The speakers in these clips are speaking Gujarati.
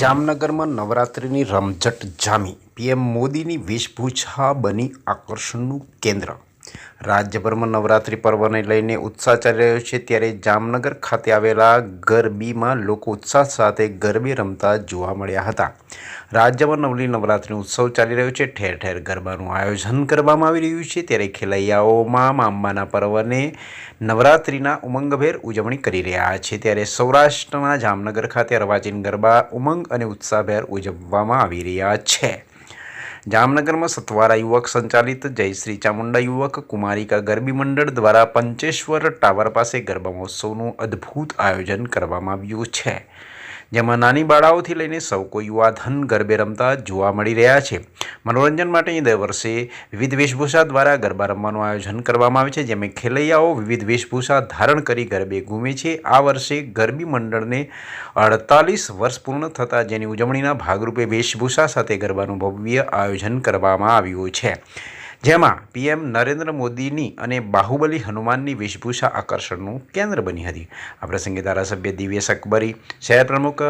જામનગરમાં નવરાત્રિની રમઝટ જામી. પીએમ મોદીની વેશભૂષા બની આકર્ષણનું કેન્દ્ર. રાજ્યભરમાં નવરાત્રિ પર્વને લઈને ઉત્સાહ ચાલી રહ્યો છે ત્યારે જામનગર ખાતે આવેલા ગરબીમાં લોકો ઉત્સાહ સાથે ગરબી રમતા જોવા મળ્યા હતા. રાજ્યમાં નવલી નવરાત્રિનો ઉત્સવ ચાલી રહ્યો છે. ઠેર ઠેર ગરબાનું આયોજન કરવામાં આવી રહ્યું છે ત્યારે ખેલૈયાઓમાં અંબાના પર્વને નવરાત્રિના ઉમંગભેર ઉજવણી કરી રહ્યા છે. ત્યારે સૌરાષ્ટ્રના જામનગર ખાતે અર્વાચીન ગરબા ઉમંગ અને ઉત્સાહભેર ઉજવવામાં આવી રહ્યા છે. જામનગરમાં સતવારા યુવક સંચાલિત જયશ્રી ચામુંડા યુવક કુમારિકા ગરબી મંડળ દ્વારા પંચેશ્વર ટાવર પાસે ગરબા મહોત્સવનું અદ્ભુત આયોજન કરવામાં આવ્યું છે. જેમાં નાની બાળાઓથી લઈને સૌ કોઈ યુવાધન ગરબે રમતા જોવા મળી રહ્યા છે. મનોરંજન માટે દર વર્ષે વિવિધ વેશભૂષા દ્વારા ગરબા રમવાનું આયોજન કરવામાં આવે છે, જેમાં ખેલૈયાઓ વિવિધ વેશભૂષા ધારણ કરી ગરબે ઘૂમે છે. આ વર્ષે ગરબી મંડળને અડતાલીસ વર્ષ પૂર્ણ થતાં જેની ઉજવણીના ભાગરૂપે વેશભૂષા સાથે ગરબાનું ભવ્ય આયોજન કરવામાં આવ્યું છે. જેમાં પીએમ નરેન્દ્ર મોદીની અને બાહુબલી હનુમાનની વેશભૂષા આકર્ષણનું કેન્દ્ર બની હતી. આ પ્રસંગે ધારાસભ્ય દિવ્યેશ અકબરી શહેર પ્રમુખ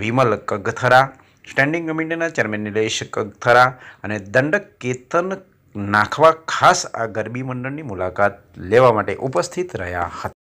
વિમલ કગથરા, સ્ટેન્ડિંગ કમિટીના ચેરમેન નિલેશ કગથરા અને દંડક કેતન નાખવા ખાસ આ ગરબી મંડળની મુલાકાત લેવા માટે ઉપસ્થિત રહ્યા હતા.